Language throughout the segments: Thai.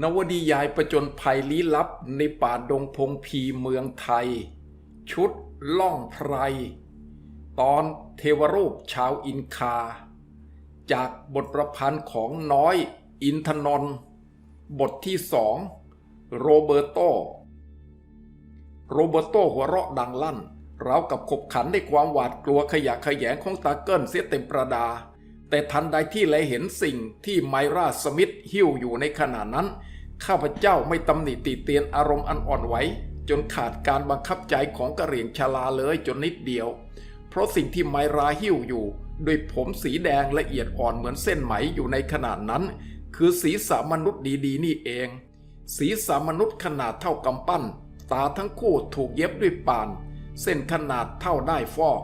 นวนิยายประจนภัยลี้ลับในป่าดงพงพีเมืองไทย ชุดล่องไพร ตอนเทวรูปชาวอินคา จากบทประพันธ์ของน้อยอินทนนท์บทที่สองโรเบร์โต โรเบร์โตหัวเราะดังลั่นราวกับขบขันในความหวาดกลัวขยะแขยงของตาเกิลเสียเต็มประดา แต่ทันใดที่แลเห็นสิ่งที่ไมราสมิธหิ้วอยู่ในขณะนั้น ข้าพเจ้าไม่ตำหนิติเตียนอารมณ์อันอ่อนไหวจนขาดการบังคับใจของกระเหรี่ยงชลาเลยจนนิดเดียว เพราะสิ่งที่ไมราหิ้วอยู่ด้วยผมสีแดงละเอียดอ่อนเหมือนเส้นไหมอยู่ในขนาดนั้น คือศีรษะมนุษย์ดีๆ นี่เองศีรษะมนุษย์ขนาดเท่ากำปั้น ตาทั้งคู่ถูกเย็บด้วยป่าน เส้นขนาดเท่าได้ฟอก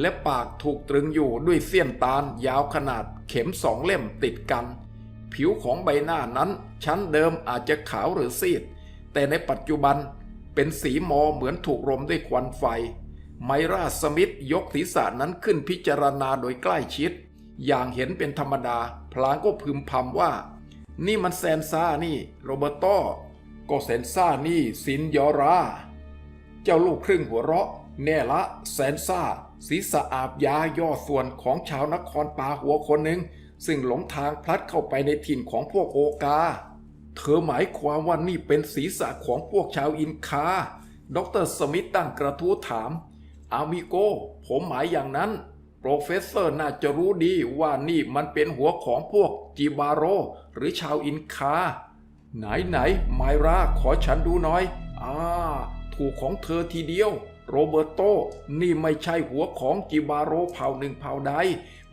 และปากถูกตรึงอยู่ด้วยเสี้ยนตาลยาวขนาดเข็มสองเล่มติดกัน ผิวของใบหน้านั้นชั้นเดิมอาจจะขาวหรือซีด แต่ในปัจจุบันเป็นสีมอเหมือนถูกรมด้วยควันไฟ ไมราสมิธยกศีรษะนั้นขึ้นพิจารณาโดยใกล้ชิด อย่างเห็นเป็นธรรมดา พลางก็พึมพำว่า นี่มันแซนซ่านี่ โรเบร์โตก็แซนซ่านี่ซินยอรา เจ้าลูกครึ่งหัวเราะ แน่ละแซนซ่า ศีรษะอาบยาย่อส่วนของชาวนครป่าหัวคนหนึ่ง ซึ่งหลงทางพลัดเข้าไปในถิ่นของพวกโอกา เธอหมายความว่านี่เป็นศีรษะของพวกชาวอินคา ดรสมิธตั้งกระทู้ถาม อามิโก ผมหมายอย่างนั้น โปรเฟสเซอร์น่าจะรู้ดีว่านี่มันเป็นหัวของพวกจิบาโร หรือชาวอินคา ไหนไหนไมราขอฉันดูหน่อย อ่า ถูกของเธอทีเดียว โรเบร์โต นี่ไม่ใช่หัวของจิบาโรเผ่าหนึ่งเผ่าใด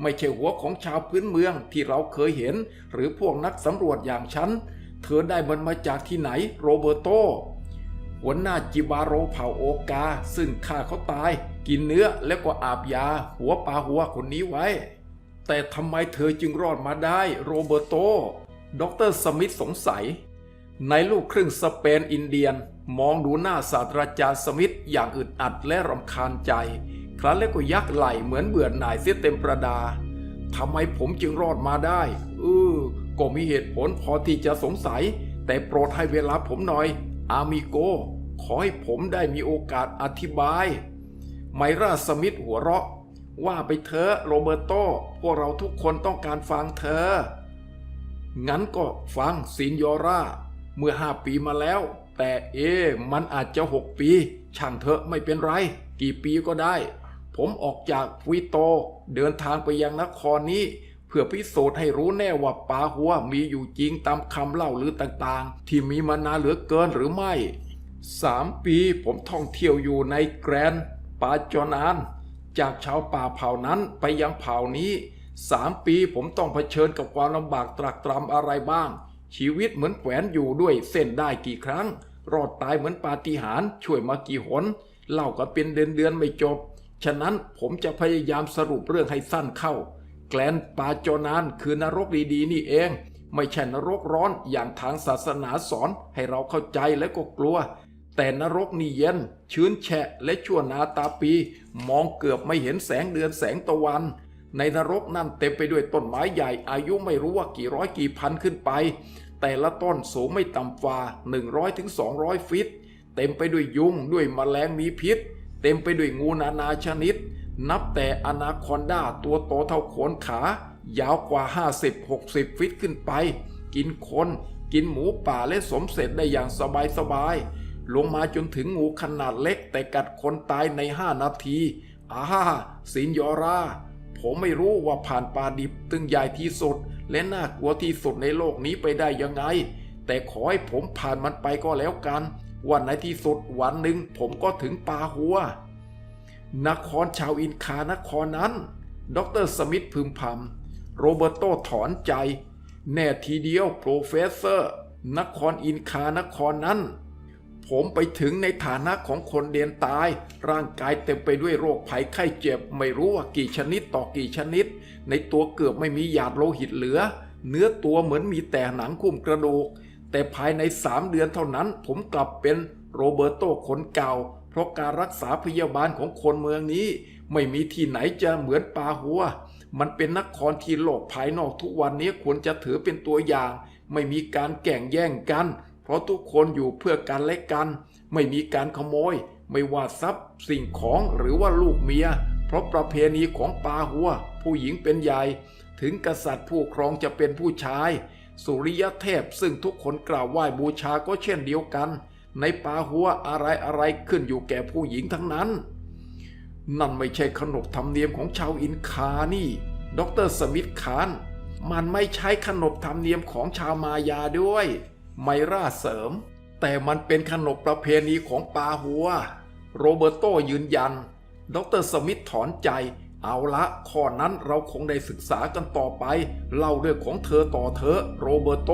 ไม่ใช่หัวของชาวพื้นเมืองที่เราเคยเห็น หรือพวกนักสำรวจอย่างฉัน เธอได้มันมาจากที่ไหนโรเบร์โต หัวหน้าจิบาโรเผ่าโอกา ซึ่งฆ่าเขาตาย กินเนื้อแล้วก็อาบยา หัวปลาหัวคนนี้ไว้ แต่ทำไมเธอจึงรอดมาได้โรเบร์โต ดรสมิธสงสัย ในลูกครึ่งสเปนอินเดียน มองดูหน้าศาสตราจารย์สมิธอย่างอึดอัดและรำคาญใจ ครั้นแล้วก็ยักไหล่เหมือนเบื่อหน่ายเสียเต็มประดาทำไมผมจึงรอดมาได้เออก็มีเหตุผลพอที่จะสงสัย แต่โปรดให้เวลาผมหน่อย อามิโก ขอให้ผมได้มีโอกาสอธิบาย ไมราสมิธหัวเราะ ว่าไปเถอะโรเบอร์โต พวกเราทุกคนต้องการฟังเธอ งั้นก็ฟังซินโยราเมื่อห้าปีมาแล้ว แต่เอ๊ะมันอาจจะหกปี ช่างเถอะไม่เป็นไร กี่ปีก็ได้ ผมออกจากฟุยโต เดินทางไปยังนครนี้ เพื่อพิสูจน์ให้รู้แน่ว่าป่าหัวมีอยู่จริงตามคำเล่าหรือต่างๆ ที่มีมานานเหลือเกินหรือไม่สามปีผมท่องเที่ยวอยู่ในแกรนด์ปาจอนาน จากชาวป่าเผ่านั้นไปยังเผ่านี้สามปีผมต้องเผชิญกับความลำบากตรากตรำอะไรบ้าง ชีวิตเหมือนแขวนอยู่ด้วยเส้นได้กี่ครั้ง รอดตายเหมือนปาฏิหาริย์ช่วยมากี่หนเล่ากันเป็นเดือนเดือนไม่จบ ฉะนั้นผมจะพยายามสรุปเรื่องให้สั้นเข้า แกลนปาจนานคือนรกดีๆนี่เอง ไม่ใช่นรกร้อนอย่างทางศาสนาสอนให้เราเข้าใจและก็กลัว แต่นรกนี่เย็นชื้นแฉะและชั่วนาตาปี มองเกือบไม่เห็นแสงเดือนแสงตะวัน ในนรกนั่นเต็มไปด้วยต้นไม้ใหญ่อายุไม่รู้ว่ากี่ร้อยกี่พันขึ้นไป แต่ละต้นสูงไม่ต่ำกว่า100ถึง200 ฟิต เต็มไปด้วยยุงด้วยแมลงมีพิษ เต็มไปด้วยงูนานาชนิด นับแต่อนาคอนดาตัวโตเท่าโขนขา ยาวกว่า 50-60 ฟิตขึ้นไป กินคนกินหมูป่าและสมเสร็จได้อย่างสบายๆลงมาจนถึงงูขนาดเล็กแต่กัดคนตายใน5นาทีอาฮ่าสินยอรา ผมไม่รู้ว่าผ่านป่าดิบตึงใหญ่ที่สุด และน่ากลัวที่สุดในโลกนี้ไปได้ยังไง แต่ขอให้ผมผ่านมันไปก็แล้วกัน วันในที่สุดวันหนึ่งผมก็ถึงป่าหัวนครชาวอินคานครนั้น ดรสมิธพึมพำโรเบร์โตถอนใจ แน่ทีเดียวโปรเฟสเซอร์ นครอินคานครนั้น ผมไปถึงในฐานะของคนเดียนตาย ร่างกายเต็มไปด้วยโรคภัยไข้เจ็บ ไม่รู้ว่ากี่ชนิดต่อกี่ชนิด ในตัวเกือบไม่มีหยาดโลหิตเหลือ เนื้อตัวเหมือนมีแต่หนังคุ้มกระดูก แต่ภายในสามเดือนเท่านั้นผมกลับเป็นโรเบร์โตคนเก่า เพราะการรักษาพยาบาลของคนเมืองนี้ ไม่มีที่ไหนจะเหมือนปาหัว มันเป็นนครที่โลกภายนอกทุกวันนี้ควรจะถือเป็นตัวอย่าง ไม่มีการแก่งแย่งกัน เพราะทุกคนอยู่เพื่อกันและกัน ไม่มีการขโมย ไม่ว่าทรัพย์ สิ่งของหรือว่าลูกเมีย เพราะประเพณีของปาหัว ผู้หญิงเป็นใหญ่ ถึงกษัตริย์ผู้ครองจะเป็นผู้ชาย สุริยเทพซึ่งทุกคนกราบไหว้บูชาก็เช่นเดียวกัน ในปาหัวอะไรอะไรขึ้นอยู่แก่ผู้หญิงทั้งนั้น นั่นไม่ใช่ขนบธรรมเนียมของชาวอินคานี่ดรสมิธคานมันไม่ใช่ขนบธรรมเนียมของชาวมายาด้วย ไมราเสริม แต่มันเป็นขนบประเพณีของปาหัว โรเบร์โตยืนยัน ดรสมิธถอนใจเอาละข้อนั้นเราคงได้ศึกษากันต่อไป เล่าเรื่องของเธอต่อเธอโรเบร์โต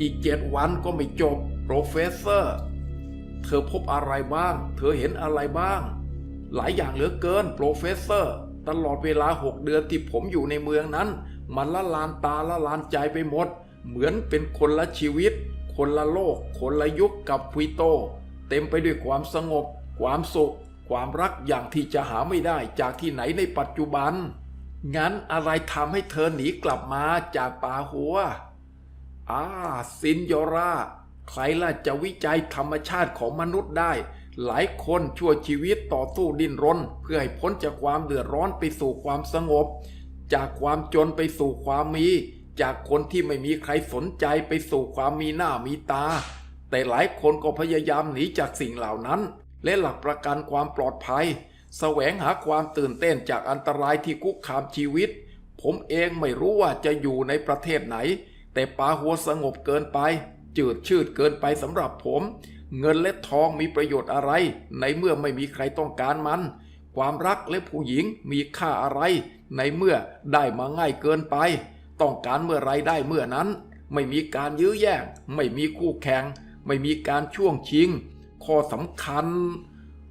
อีกเจ็ดวันก็ไม่จบโปรเฟสเซอร์ เธอพบอะไรบ้าง เธอเห็นอะไรบ้าง หลายอย่างเหลือเกินโปรเฟสเซอร์ ตลอดเวลาหกเดือนที่ผมอยู่ในเมืองนั้น มันละลานตาละลานใจไปหมด เหมือนเป็นคนละชีวิต คนละโลก คนละยุคกับพุยโต เต็มไปด้วยความสงบ ความสุข ความรักอย่างที่จะหาไม่ได้จากที่ไหนในปัจจุบัน งั้นอะไรทำให้เธอหนีกลับมาจากป่าหัวอ่าซินโยราใครล่ะจะวิจัยธรรมชาติของมนุษย์ได้ หลายคนชั่วชีวิตต่อสู้ดิ้นรน เพื่อให้พ้นจากความเดือดร้อนไปสู่ความสงบ จากความจนไปสู่ความมี จากคนที่ไม่มีใครสนใจไปสู่ความมีหน้ามีตา แต่หลายคนก็พยายามหนีจากสิ่งเหล่านั้น และหลักประกันความปลอดภัย แสวงหาความตื่นเต้นจากอันตรายที่คุกคามชีวิต ผมเองไม่รู้ว่าจะอยู่ในประเทศไหน แต่ป่าหัวสงบเกินไป จืดชืดเกินไปสำหรับผม เงินและทองมีประโยชน์อะไร ในเมื่อไม่มีใครต้องการมัน ความรักและผู้หญิงมีค่าอะไร ในเมื่อได้มาง่ายเกินไป ต้องการเมื่อไรได้เมื่อนั้น ไม่มีการยื้อแย่ง ไม่มีคู่แข่ง ไม่มีการช่วงชิง ข้อสำคัญ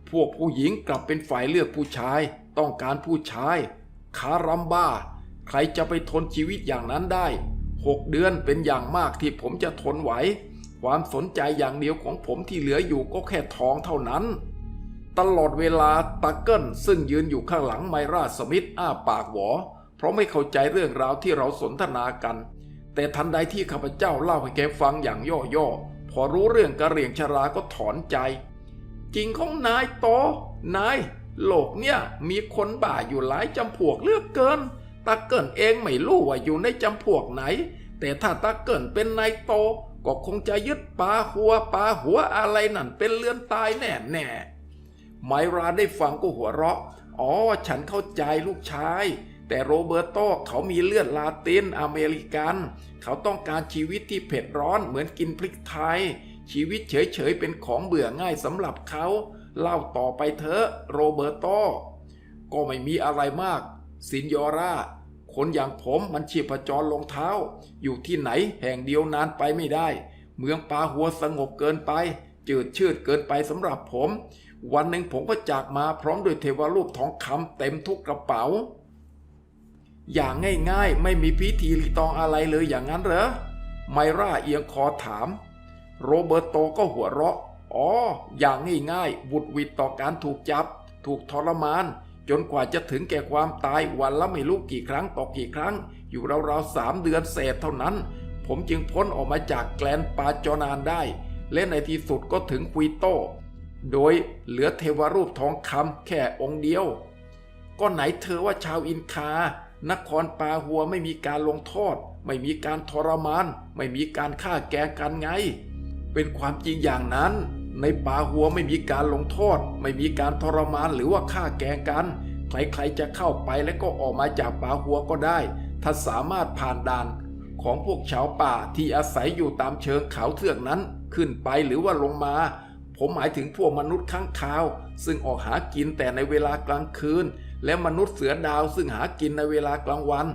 พวกผู้หญิงกลับเป็นฝ่ายเลือกผู้ชาย ต้องการผู้ชาย คารัมบ้า ใครจะไปทนชีวิตอย่างนั้นได้หกเดือนเป็นอย่างมากที่ผมจะทนไหว ความสนใจอย่างเดียวของผมที่เหลืออยู่ก็แค่ท้องเท่านั้น ตลอดเวลาตาเกิลซึ่งยืนอยู่ข้างหลังไมราสมิธอ้าปากหวอ เพราะไม่เข้าใจเรื่องราวที่เราสนทนากัน แต่ทันใดที่ข้าพเจ้าเล่าให้แกฟังอย่างย่อๆ พอรู้เรื่องกระเรียงชราก็ถอนใจ จริงของนายโตนายโลกเนี่ยมีคนบ้าอยู่หลายจำพวกเลือกเกินตาเกิลเองไม่รู้ว่าอยู่ในจำพวกไหน แต่ถ้าตาเกิลเป็นนายโตก็คงจะยึดปลาหัวปลาหัวอะไรนั่นเป็นเลือนตายแน่แน่ไมราได้ฟังก็หัวเราะ อ๋อ ฉันเข้าใจลูกชาย แต่โรเบอร์โตเขามีเลือดลาตินอเมริกัน เขาต้องการชีวิตที่เผ็ดร้อนเหมือนกินพริกไทย ชีวิตเฉยๆเป็นของเบื่อง่ายสำหรับเขา เล่าต่อไปเถอะโรเบอร์โต ก็ไม่มีอะไรมาก สินยอร่า คนอย่างผมมันชีพจรลงเท้า อยู่ที่ไหนแห่งเดียวนานไปไม่ได้ เมืองปาหัวสงบเกินไป จืดชืดเกินไปสำหรับผม วันหนึ่งผมก็จากมาพร้อมด้วยเทวรูปทองคำเต็มทุกกระเป๋า อย่างง่ายๆ ไม่มีพิธีรีตองอะไรเลยอย่างนั้นเหรอ ไมราเอียงคอถาม โรเบิร์โตก็หัวเราะ อ๋อ อย่างง่ายๆบุดวิดต่อการถูกจับ ถูกทรมาน จนกว่าจะถึงแก่ความตายวันละไม่รู้กี่ครั้งต่อกี่ครั้ง อยู่ราวๆสามเดือนเศษเท่านั้น ผมจึงพ้นออกมาจากแกลนปาจอนานได้ และในที่สุดก็ถึงคุยโต โดยเหลือเทวรูปทองคำแค่องค์เดียว ก็ไหนเธอว่าชาวอินคา นครปาหัวไม่มีการลงโทษ ไม่มีการทรมาน ไม่มีการฆ่าแกงกันไง เป็นความจริงอย่างนั้น ในป่าหัวไม่มีการลงโทษ ไม่มีการทรมานหรือว่าฆ่าแกงกัน ใครๆจะเข้าไปและก็ออกมาจากป่าหัวก็ได้ ถ้าสามารถผ่านด่านของพวกชาวป่าที่อาศัยอยู่ตามเชิงเขาเทือกนั้นขึ้นไปหรือว่าลงมา ผมหมายถึงพวกมนุษย์ข้างคาว ซึ่งออกหากินแต่ในเวลากลางคืน และมนุษย์เสือดาวซึ่งหากินในเวลากลางวัน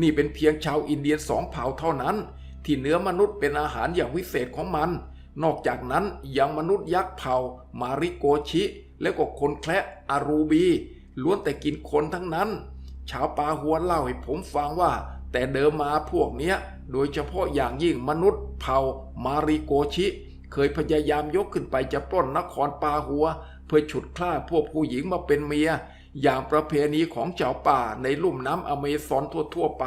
นี่เป็นเพียงชาวอินเดียสองเผ่าเท่านั้น ที่เนื้อมนุษย์เป็นอาหารอย่างวิเศษของมัน นอกจากนั้นยังมนุษย์ยักษ์เผ่า มาริโกชิ และก็คนแคละอารูบี ล้วนแต่กินคนทั้งนั้น ชาวปาหัวเล่าให้ผมฟังว่า แต่เดิมมาพวกเนี้ย โดยเฉพาะอย่างยิ่งมนุษย์เผ่า มาริโกชิเคยพยายามยกขึ้นไปจะปล้นนครปาหัว เพื่อฉุดคล้าพวกผู้หญิงมาเป็นเมีย อย่างประเพณีของชาวป่าในลุ่มน้ำอเมซอนทั่วๆไป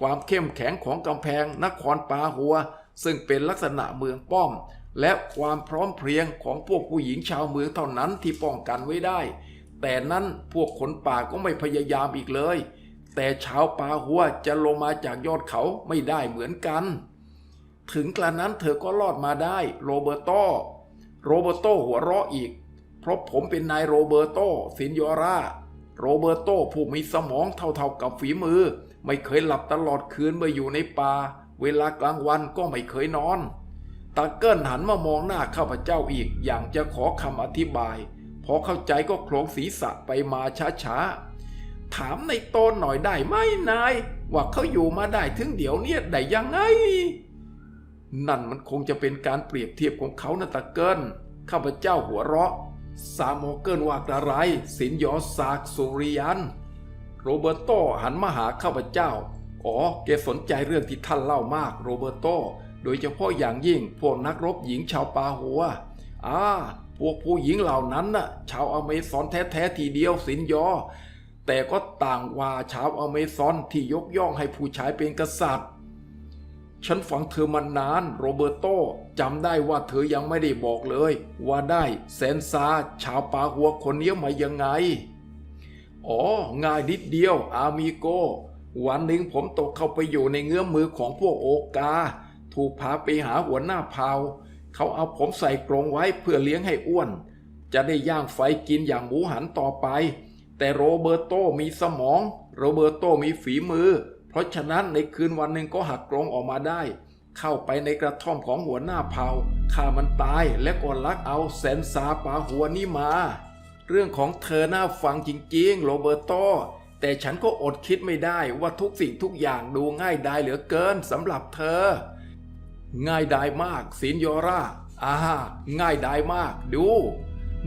ความเข้มแข็งของกำแพงนครปาหัว ซึ่งเป็นลักษณะเมืองป้อม และความพร้อมเพรียงของพวกผู้หญิงชาวเมืองเท่านั้นที่ป้องกันไว้ได้ แต่นั้นพวกคนป่าก็ไม่พยายามอีกเลย แต่ชาวปาหัวจะลงมาจากยอดเขาไม่ได้เหมือนกัน ถึงกระนั้นเธอก็รอดมาได้โรเบร์โตโรเบร์โตหัวเราะอีก ราะผมเป็นนายโรเบอร์โตซินยอร่าโรเบอร์โตผู้มีสมองเท่าๆกับฝีมือ ไม่เคยหลับตลอดคืนเมื่ออยู่ในป่า เวลากลางวันก็ไม่เคยนอนตาเกิลหันมามองหน้าข้าพเจ้าอีกอย่างจะขอคำอธิบาย พอเข้าใจก็โคลงศีรษะไปมาช้าๆ ถามในตนหน่อยได้ไหมนาย ว่าเขาอยู่มาได้ถึงเดี๋ยวเนี้ได้ยังไง นั่นมันคงจะเป็นการเปรียบเทียบของเขานะตะเกิลข้าพเจ้าหัวเราะ ซาโมเกิลว่ากระไรสินยอสากสุริยัน โรเบอร์โตหันมาหาข้าพเจ้า อ๋อ แกสนใจเรื่องที่ท่านเล่ามากโรเบอร์โต โดยเฉพาะอย่างยิ่งพวกนักรบหญิงชาวปาหัว อ่า พวกผู้หญิงเหล่านั้นน่ะ ชาวอเมซอนแท้ๆทีเดียวสินยอ แต่ก็ต่างว่าชาวอเมซอนที่ยกย่องให้ผู้ชายเป็นกษัตริย์ ฉันฟังเธอมานานโรเบร์โตจำได้ว่าเธอยังไม่ได้บอกเลย ว่าได้แซนซาชาวปาหัวคนนี้มายังไง อ๋อ ง่ายนิดเดียว อามิโก วันหนึ่งผมตกเข้าไปอยู่ในเงื้อมมือของพวกโอกา ถูกพาไปหาหัวหน้าเผาเขาเอาผมใส่กรงไว้เพื่อเลี้ยงให้อ้วน จะได้ย่างไฟกินอย่างหมูหันต่อไป แต่โรเบร์โตมีสมอง โรเบร์โตมีฝีมือ ราะฉะนั้นในคืนวันหนึ่งก็หักกรงออกมาได้ เข้าไปในกระท่อมของหัวหน้าเผ่าฆ่ามันตายและก็ลักเอาแสนซาปาหัวนี้มา เรื่องของเธอน่าฟังจริงๆ โรเบอร์โตแต่ฉันก็อดคิดไม่ได้ว่าทุกสิ่งทุกอย่างดูง่ายดายเหลือเกินสำหรับเธอ ง่ายดายมากสินยอร่าอ่าง่ายดายมากดู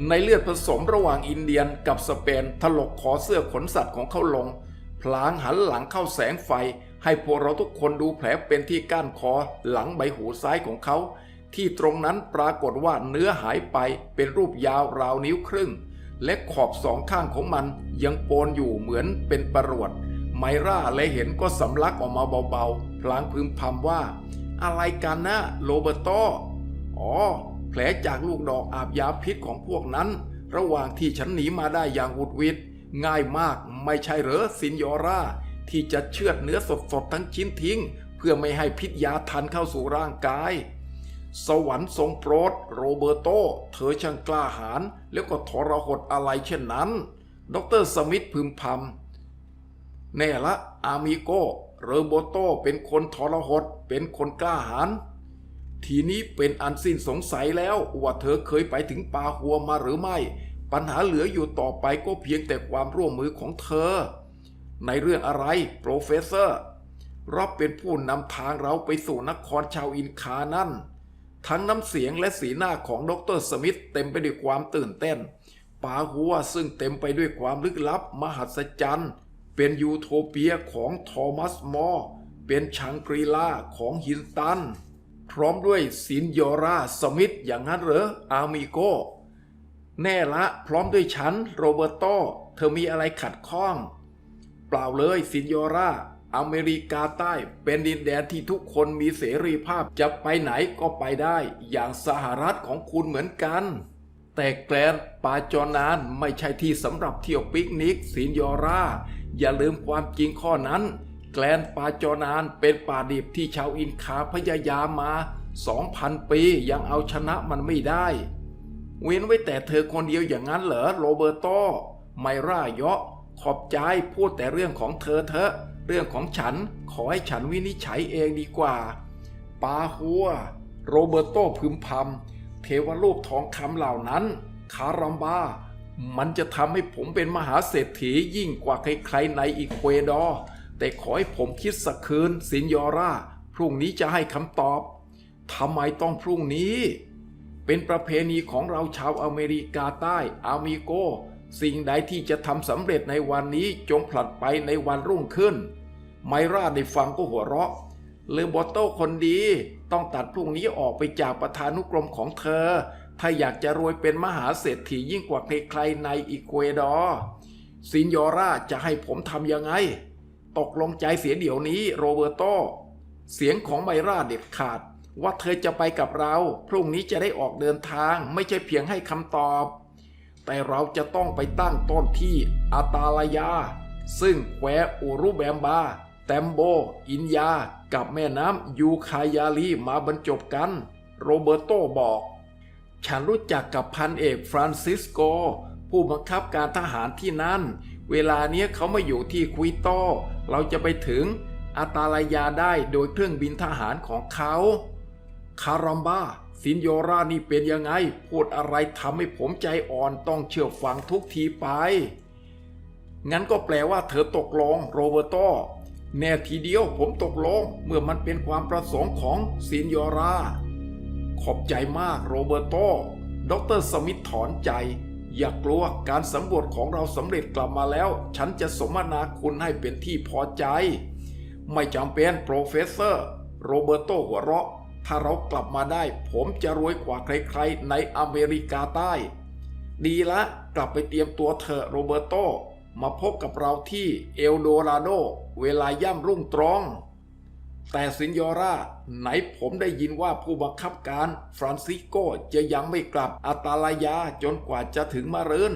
ในเลือดผสมระหว่างอินเดียนกับสเปนถลกคอเสื้อขนสัตว์ของเขาลง พลางหันหลังเข้าแสงไฟ ให้พวกเราทุกคนดูแผลเป็นที่ก้านคอหลังใบหูซ้ายของเขา ที่ตรงนั้นปรากฏว่าเนื้อหายไปเป็นรูปยาวราวนิ้วครึ่ง และขอบสองข้างของมันยังโปนอยู่เหมือนเป็นประรวดไมร่าและเห็นก็สำลักออกมาเบาๆ พลางพึมพำว่า อะไรกันนะโรเบร์โตอ๋อ แผลจากลูกดอกอาบยาพิษของพวกนั้น ระหว่างที่ฉันหนีมาได้อย่างหุดวิดง่ายมาก ไม่ใช่เหรอซินยอราที่จะเชือดเนื้อสดๆทั้งชิ้นทิ้ง เพื่อไม่ให้พิษยาทันเข้าสู่ร่างกาย สวรรค์ทรงโปรดโรเบอร์โต เธอช่างกล้าหาญแล้วก็ทรหดอะไรเช่นนั้น ดรสมิธพึมพำแน่ละอามิโกโรเบอร์โตเป็นคนทรหดเป็นคนกล้าหาญทีนี้เป็นอันสิ้นสงสัยแล้วว่าเธอเคยไปถึงป่าหัวมาหรือไม่ ปัญหาเหลืออยู่ต่อไปก็เพียงแต่ความร่วมมือของเธอ ในเรื่องอะไรโปรเฟสเซอร์รับเป็นผู้นำทางเราไปสู่นครชาวอินคานั่น ทั้งน้ำเสียงและสีหน้าของดรสมิธเต็มไปด้วยความตื่นเต้นป่าหัวซึ่งเต็มไปด้วยความลึกลับมหัศจรรย์ เป็นยูโทเปียของทอมัสมอร์เป็นชังกรีลาของฮินตัน พร้อมด้วยสินยอราสมิธอย่างนั้นเหรออามิโก แน่ละพร้อมด้วยฉัน โรเบร์โต เธอมีอะไรขัดข้อง เปล่าเลยสินยอราอเมริกาใต้เป็นดินแดนที่ทุกคนมีเสรีภาพจะไปไหนก็ไปได้ อย่างสหรัฐของคุณเหมือนกัน แต่แกลนปาจอนานไม่ใช่ที่สำหรับเที่ยวปิกนิกสินยอราอย่าลืมความจริงข้อนั้น แกลนปาจอนานเป็นป่าดิบที่ชาวอินคาพยายามมา 2,000 ปียังเอาชนะมันไม่ได้ เว้นไว้แต่เธอคนเดียวอย่างนั้นเหรอโรเบร์โต ไมร่าเยาะขอบใจพูดแต่เรื่องของเธอเถอะ เรื่องของฉันขอให้ฉันวินิจฉัยเองดีกว่า ปาหัว โรเบร์โตพึมพำเทวรูปทองคำเหล่านั้น คารัมบา มันจะทำให้ผมเป็นมหาเศรษฐียิ่งกว่าใครๆในอีกเวดอร์แต่ขอให้ผมคิดสักคืนสินยอร่า พรุ่งนี้จะให้คำตอบทำไมต้องพรุ่งนี้ เป็นประเพณีของเราชาวอเมริกาใต้อามิโก สิ่งใดที่จะทำสำเร็จในวันนี้จงผลัดไปในวันรุ่งขึ้น ไมราได้ฟังก็หัวเราะเลอบอตโต้คนดีต้องตัดพรุ่งนี้ออกไปจากประธานุกรมของเธอ ถ้าอยากจะรวยเป็นมหาเศรษฐียิ่งกว่าใครๆในอีกัวดอร์ซินยอร่าจะให้ผมทำยังไง ตกลงใจเสียเดี๋ยวนี้โรเบอร์โต เสียงของไมราเด็ดขาด ว่าเธอจะไปกับเรา พรุ่งนี้จะได้ออกเดินทางไม่ใช่เพียงให้คำตอบ แต่เราจะต้องไปตั้งต้นที่อาตาลายา ซึ่งแควอูรุแบมบา แตมโบ อินยา กับแม่น้ำยูคายาลีมาบรรจบกัน โรเบร์โตบอก ฉันรู้จักกับพันเอกฟรานซิสโก ผู้บังคับการทหารที่นั่น เวลาเนี้ยเขามาอยู่ที่คุยโต เราจะไปถึงอาตาลายาได้โดยเครื่องบินทหารของเขา คารัมบาซินโยรานี่เป็นยังไง พูดอะไรทำให้ผมใจอ่อนต้องเชื่อฟังทุกทีไป งั้นก็แปลว่าเธอตกลงโรเบร์โตแน่ทีเดียวผมตกลงเมื่อมันเป็นความประสงค์ของซินโยรา ขอบใจมากโรเบร์โตดรสมิธถอนใจ อย่ากลัวการสำรวจของเราสำเร็จกลับมาแล้ว ฉันจะสมนาคุณให้เป็นที่พอใจ ไม่จำเป็นโปรเฟสเซอร์ โรเบร์โตหัวเราะ ถ้าเรากลับมาได้ ผมจะรวยกว่าใครๆ ในอเมริกาใต้ ดีละกลับไปเตรียมตัวเถอะโรเบร์โต มาพบกับเราที่เอลโดราโด เวลาย่ำรุ่งตรอง แต่สินยอราไหนผมได้ยินว่าผู้บังคับการฟรานซิโกจะยังไม่กลับอาตาลายาจนกว่าจะถึงมาเริน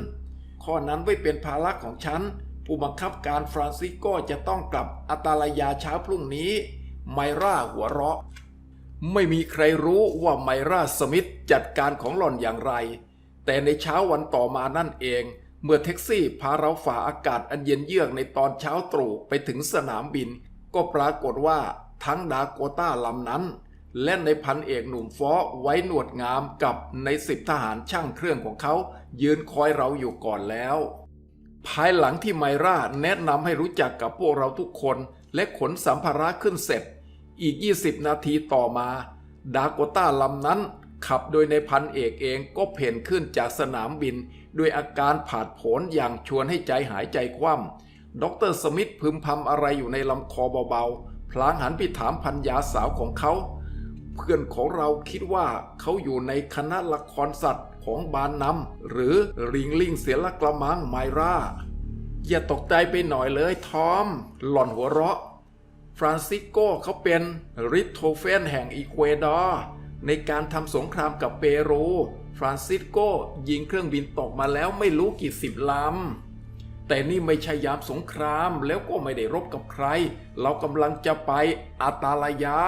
ข้อนั้นไม่เป็นภาระของฉัน ผู้บังคับการฟรานซิโกจะต้องกลับอาตาลายาเช้าพรุ่งนี้ ไมร่าหัวเราะ ไม่มีใครรู้ว่าไมราสมิธจัดการของหล่อนอย่างไร แต่ในเช้าวันต่อมานั่นเอง เมื่อแท็กซี่พาเราฝ่าอากาศอันเย็นเยือกในตอนเช้าตรู่ไปถึงสนามบิน ก็ปรากฏว่าทั้งดาโกต้าลำนั้น และในพันเอกหนุ่มฟอไว้หนวดงามกับในสิบทหารช่างเครื่องของเขา ยืนคอยเราอยู่ก่อนแล้ว ภายหลังที่ไมราแนะนำให้รู้จักกับพวกเราทุกคนและขนสัมภาระขึ้นเสร็จ อีก 20 นาทีต่อมาดาโกต้าลำนั้น ขับโดยในพันเอกเองก็เพ่นขึ้นจากสนามบิน ด้วยอาการผาดโผนอย่างชวนให้ใจหายใจคว่ำด็อกเตอร์สมิธพึมพำอะไรอยู่ในลำคอเบาๆ พลางหันไปถามพันยาสาวของเขา เพื่อนของเราคิดว่าเขาอยู่ในคณะละครสัตว์ของบานนำหรือริงลิงเสียละกระมังไมราอย่าตกใจไปหน่อยเลยทอม หล่อนหัวเราะ ฟรานซิสโกเขาเป็นริทโทเฟนแห่งอีกัวดอร์ในการทำสงครามกับเปรูฟรานซิสโกยิงเครื่องบินตกมาแล้วไม่รู้กี่สิบลำ แต่นี่ไม่ใช่ยามสงครามแล้วก็ไม่ได้รบกับใคร เรากำลังจะไปอาตาลายา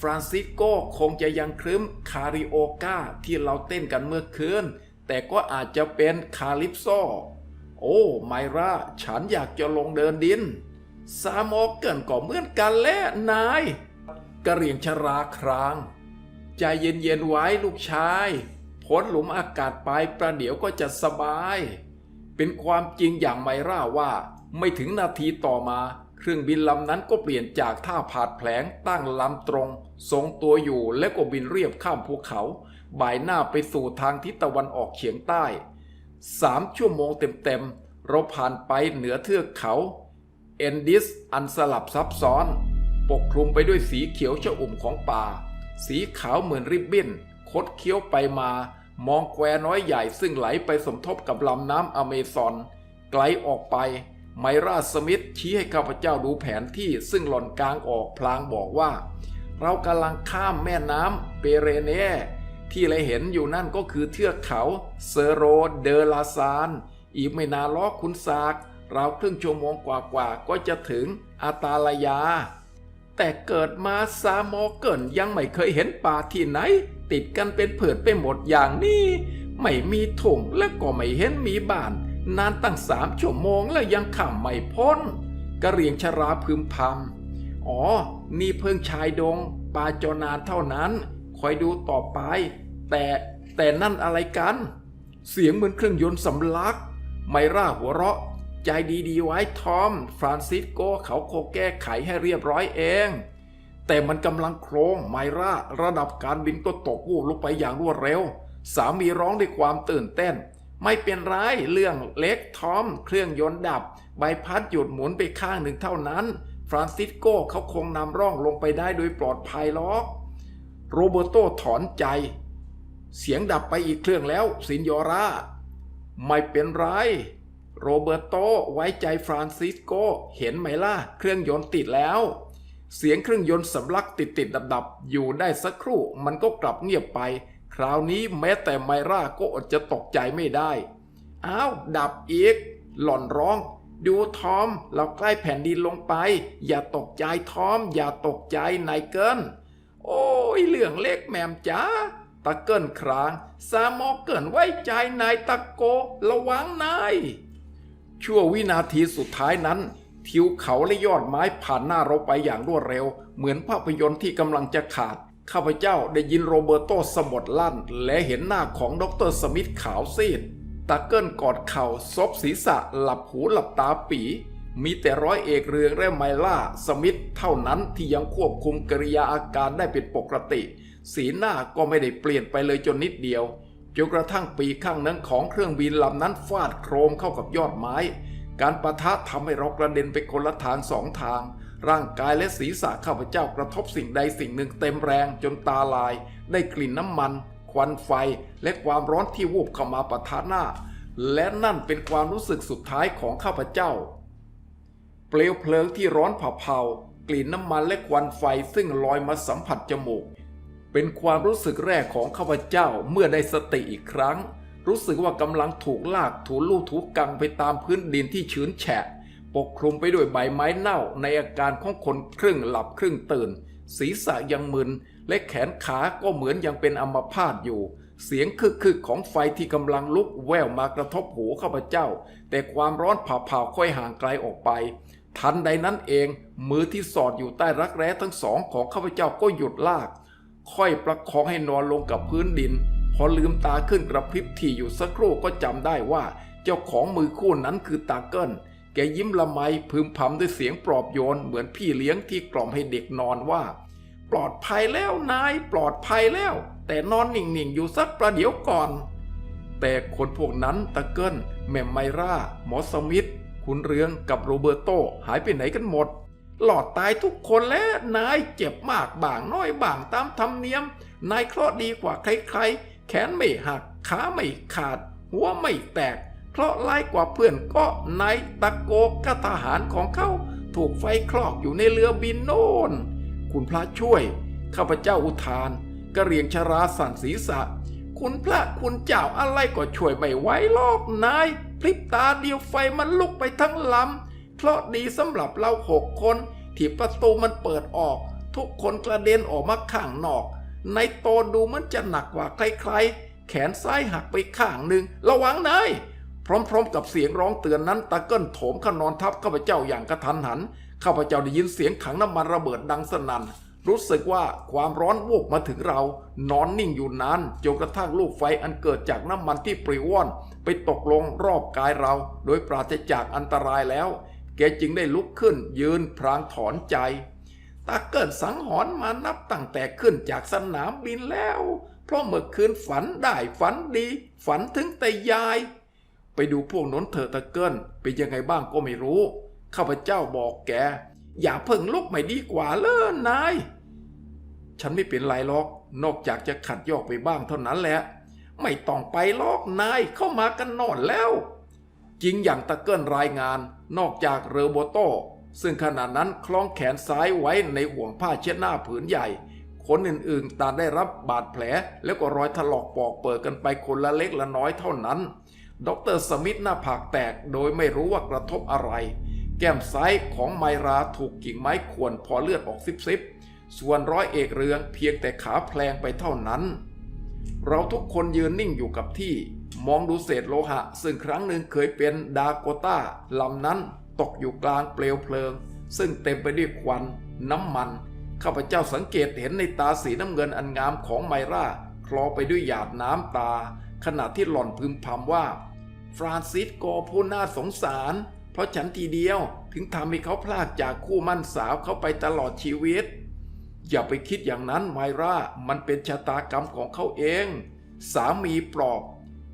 ฟรานซิสโกคงจะยังครึ้มคาริโอกาที่เราเต้นกันเมื่อคืน แต่ก็อาจจะเป็นคาลิปโซ โอ้ ไมรา ฉันอยากจะลงเดินดิน สามอกเกินก็เหมือนกันแหละนายกระเรียงชราคราง ใจเย็นๆไว้ลูกชายพ้นหลุมอากาศไปประเดี๋ยวก็จะสบาย เป็นความจริงอย่างไมร่าว่า ไม่ถึงนาทีต่อมา เครื่องบินลำนั้นก็เปลี่ยนจากท่าผาดแผลงตั้งลำตรง ทรงตัวอยู่และก็บินเรียบข้ามภูเขา บ่ายหน้าไปสู่ทางทิศตะวันออกเฉียงใต้สามชั่วโมงเต็มๆเราผ่านไปเหนือเทือกเขา เอนดิสอันสลับซับซ้อน ปกคลุมไปด้วยสีเขียวชอุ่มของป่า สีขาวเหมือนริบบิ้น คดเคี้ยวไปมา มองแควน้อยใหญ่ซึ่งไหลไปสมทบกับลำน้ำอเมซอน ไกลออกไป ไมราสมิธชี้ให้ข้าพเจ้าดูแผนที่ซึ่งหล่อนกลางออกพลางบอกว่า เรากำลังข้ามแม่น้ำเปเรเนที่เราเห็นอยู่นั่นก็คือเทือกเขาเซโรเดลาซาน อีกไม่นานล้อคุณซาก ราครึ่งชั่วโมงกว่าๆก็จะถึงอาตาลายา แต่เกิดมาซาโมเกินยังไม่เคยเห็นป่าที่ไหน ติดกันเป็นเผือดไปหมดอย่างนี้ ไม่มีถุงและก็ไม่เห็นมีบ้าน นานตั้งสามชั่วโมงแล้วยังข้ามไม่พ้นกระเรียงชราพึมพำอ๋อ นี่เพิ่งชายดงป่าจนานเท่านั้น คอยดูต่อไป แต่แต่นั่นอะไรกัน เสียงเหมือนเครื่องยนต์สำลัก ไมร่าหัวเราะ ใจดีๆไว้ทอม ฟรานซิสโกเขาโคแก้ไขให้เรียบร้อยเอง แต่มันกำลังโครงไมร่าระดับการบินก็ตกวูบลงไปอย่างรวดเร็ว สามีร้องด้วยความตื่นเต้น ไม่เป็นไรเรื่องเล็กทอม เครื่องยนต์ดับ ใบพัดหยุดหมุนไปข้างหนึ่งเท่านั้น ฟรานซิสโกเขาคงนำร่องลงไปได้โดยปลอดภัยหรอก โรเบโตถอนใจ เสียงดับไปอีกเครื่องแล้วสินยอราไม่เป็นไร โรเบร์โตไว้ใจฟรานซิสโกเห็นไหมล่ะ เครื่องยนต์ติดแล้ว เสียงเครื่องยนต์สำลักติดติดดับดับๆอยู่ได้สักครู่ มันก็กลับเงียบไป คราวนี้แม้แต่ไมร่าก็อดจะตกใจไม่ได้ อ้าว ดับอีก หล่อนร้อง ดูทอม เราใกล้แผ่นดินลงไป อย่าตกใจทอม อย่าตกใจนายเกิลโอ้ยเรื่องเล็กแหมมจ๋าตะเกิลคราง สามอเกิลไว้ใจนายตะโก ระวังนาย ชั่ววินาทีสุดท้ายนั้น ทิวเขาและยอดไม้ผ่านหน้าเราไปอย่างรวดเร็ว เหมือนภาพยนตร์ที่กำลังจะขาด ข้าพเจ้าได้ยินโรเบอร์โตสะบดลั่น และเห็นหน้าของดรสมิธขาวซีดตาเกิลกอดเข่าซบศีรษะหลับหูหลับตาปีมีแต่ร้อยเอกเรืองและไมล่าสมิธเท่านั้นที่ยังควบคุมกริยาอาการได้เป็นปกติ สีหน้าก็ไม่ได้เปลี่ยนไปเลยจนนิดเดียว จนกระทั่งปีกข้างนั้นของเครื่องบินลำนั้นฟาดโครมเข้ากับยอดไม้ การประทะทำให้เรากระเด็นไปคนละทางสองทาง ร่างกายและศีรษะข้าพเจ้ากระทบสิ่งใดสิ่งหนึ่งเต็มแรงจนตาลาย ได้กลิ่นน้ำมัน ควันไฟ และความร้อนที่วูบเข้ามาปะทะหน้า และนั่นเป็นความรู้สึกสุดท้ายของข้าพเจ้า เปลวเพลิงที่ร้อนเผาๆกลิ่นน้ำมันและควันไฟซึ่งลอยมาสัมผัสจมูก เป็นความรู้สึกแรกของข้าพเจ้าเมื่อได้สติอีกครั้ง รู้สึกว่ากำลังถูกลากถูลู่ถูกังไปตามพื้นดินที่ชื้นแฉะ ปกคลุมไปด้วยใบไม้เน่าในอาการของคนครึ่งหลับครึ่งตื่น ศีรษะยังมึน และแขนขาก็เหมือนยังเป็นอัมพาตอยู่ เสียงคึกๆของไฟที่กำลังลุกแววมากระทบหูข้าพเจ้า แต่ความร้อนเผาๆค่อยห่างไกลออกไปทันใดนั้นเอง มือที่สอดอยู่ใต้รักแร้ทั้งสองของข้าพเจ้าก็หยุดลาก ค่อยประคองให้นอนลงกับพื้นดิน พอลืมตาขึ้นกระพริบที่อยู่สักครู่ก็จำได้ว่า เจ้าของมือคู่นั้นคือตาเกิลแกยิ้มละไมพึมพำด้วยเสียงปลอบโยนเหมือนพี่เลี้ยงที่กล่อมให้เด็กนอนว่า ปลอดภัยแล้วนายปลอดภัยแล้ว แต่นอนนิ่งๆอยู่สักประเดี๋ยวก่อน แต่คนพวกนั้นตะเกิลแม่มไมร่า หมอสมิธคุณเรืองกับโรเบร์โตหายไปไหนกันหมด หลอดตายทุกคนแล้วนายเจ็บมากบางน้อยบางตามธรรมเนียม นายเคราะห์ดีกว่าใครๆ แขนไม่หักขาไม่ขาด หัวไม่แตก เพราะร้ายกว่าเพื่อนก็นายตะโกกทหารของเขาถูกไฟคลอกอยู่ในเรือบินโน่น คุณพระช่วย ข้าพเจ้าอุทานกระเรียงชราสั่นศีรษะ คุณพระคุณเจ้าอะไรก็ช่วยไม่ไหวหรอกนาย พลิบตาเดียวไฟมันลุกไปทั้งลำ เพราะดีสำหรับเราหกคนที่ประตูมันเปิดออก ทุกคนกระเด็นออกมาข้างนอก ในโตดูมันจะหนักกว่าใครๆ แขนซ้ายหักไปข้างหนึ่งระวังนายพร้อมๆ กับเสียงร้องเตือนนั้นตะเกิลโถมขนอนทับข้าพเจ้าอย่างกระทันหันข้าพเจ้าได้ยินเสียงถังน้ำมันระเบิดดังสนั่นรู้สึกว่าความร้อนวูบมาถึงเรา นอนนิ่งอยู่นานจนกระทั่งลูกไฟอันเกิดจากน้ำมันที่ปริว่อน ไปตกลงรอบกายเรา โดยปราศจากอันตรายแล้ว กจึงได้ลุกขึ้นยืนพรางถอนใจตาเกิดสังหรณ์มานับตั้งแต่ขึ้นจากสนามบินแล้ว เพราะเมื่อคืนฝันได้ฝันดี ฝันถึงแต่ยาย ไปดูพวกนนเถอตะเกิลเป็นยังไงบ้างก็ไม่รู้ข้าพเจ้าบอกแก อย่าเพิ่งลุกไม่ดีกว่าเลยนาย ฉันไม่เป็นไรหรอก นอกจากจะขัดยอกไปบ้างเท่านั้นแหละ ไม่ต้องไปหรอกนายเข้ามากันนอนแล้ว จริงอย่างตะเกิลรายงาน นอกจากเรโบโต ซึ่งขณะนั้นคล้องแขนซ้ายไว้ในห่วงผ้าเช็ดหน้าผืนใหญ่ คนอื่นๆต่างได้รับบาดแผล แล้วก็รอยถลอกปอกเปิดกันไปคนละเล็กละน้อยเท่านั้น ดรสมิธหน้าผากแตกโดยไม่รู้ว่ากระทบอะไร แก้มซ้ายของไมราถูกกิ่งไม้ข่วนพอเลือดออกซิบๆส่วนร้อยเอกเรืองเพียงแต่ขาแพลงไปเท่านั้น เราทุกคนยืนนิ่งอยู่กับที่ มองดูเศษโลหะ ซึ่งครั้งหนึ่งเคยเป็นดาโกต้าลำนั้นตกอยู่กลางเปลวเพลิง ซึ่งเต็มไปด้วยควันน้ำมัน ข้าพเจ้าสังเกตเห็นในตาสีน้ำเงินอันงามของไมราคลอไปด้วยหยาดน้ำตา ขณะที่หล่อนพึมพำว่า ฟรานซิสโกผู้น่าสงสาร เพราะฉันทีเดียวถึงทำให้เขาพลากจากคู่มั่นสาวเขาไปตลอดชีวิต อย่าไปคิดอย่างนั้นไมรามันเป็นชะตากรรมของเขาเอง สามีปลอบ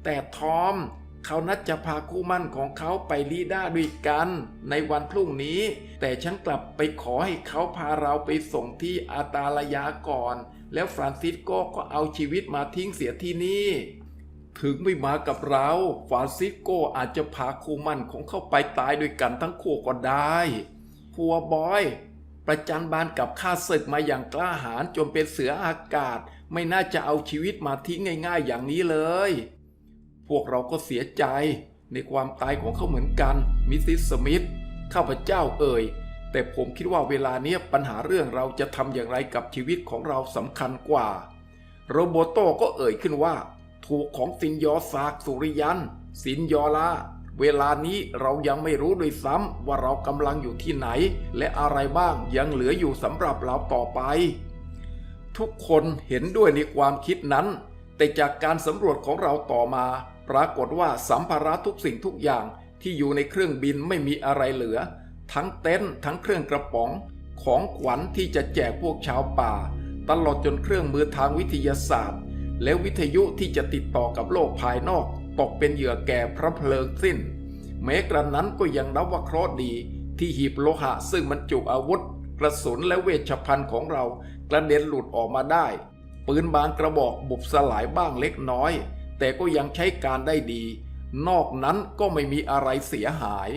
แต่ทอม เขานัดจะพาคู่มั่นของเขาไปลีด้าด้วยกัน ในวันพรุ่งนี้ แต่ฉันกลับไปขอให้เขาพาเราไปส่งที่อาตาลยาก่อน แล้วฟรานซิสโกก็เอาชีวิตมาทิ้งเสียที่นี่ ถึงไม่มากับเราฟรานซิสโกอาจจะพาคู่มั่นของเขาไปตายด้วยกันทั้งคู่ก็ได้พัวบอยประจันบานกับข้าศึกมาอย่างกล้าหาญจนเป็นเสืออากาศ ไม่น่าจะเอาชีวิตมาทิ้งง่าย ๆ อย่างนี้เลย พวกเราก็เสียใจในความตายของเขาเหมือนกัน มิสซิสสมิธ ข้าพเจ้าเอ่ย แต่ผมคิดว่าเวลาเนี้ยปัญหาเรื่องเราจะทำอย่างไรกับชีวิตของเราสำคัญกว่า โรโบโตก็เอ่ยขึ้นว่า ถูกของสินยอซากสุริยัน สินยอลาเวลานี้เรายังไม่รู้ด้วยซ้ำว่าเรากำลังอยู่ที่ไหน และอะไรบ้างยังเหลืออยู่สำหรับเราต่อไป ทุกคนเห็นด้วยในความคิดนั้น แต่จากการสำรวจของเราต่อมา ปรากฏว่าสัมภาระทุกสิ่งทุกอย่างที่อยู่ในเครื่องบินไม่มีอะไรเหลือ ทั้งเต็นท์ทั้งเครื่องกระป๋อง ของขวัญที่จะแจกพวกชาวป่า ตลอดจนเครื่องมือทางวิทยาศาสตร์ และวิทยุที่จะติดต่อกับโลกภายนอก ตกเป็นเหยื่อแก่พระเพลิงสิ้น แม้กระนั้นก็ยังนับว่าเคราะห์ดี ที่หีบโลหะซึ่งบรรจุอาวุธ กระสุนและเวชภัณฑ์ของเรา กระเด็นหลุดออกมาได้ ปืนบางกระบอกบุบสลายบ้างเล็กน้อย แต่ก็ยังใช้การได้ดี นอกนั้นก็ไม่มีอะไรเสียหาย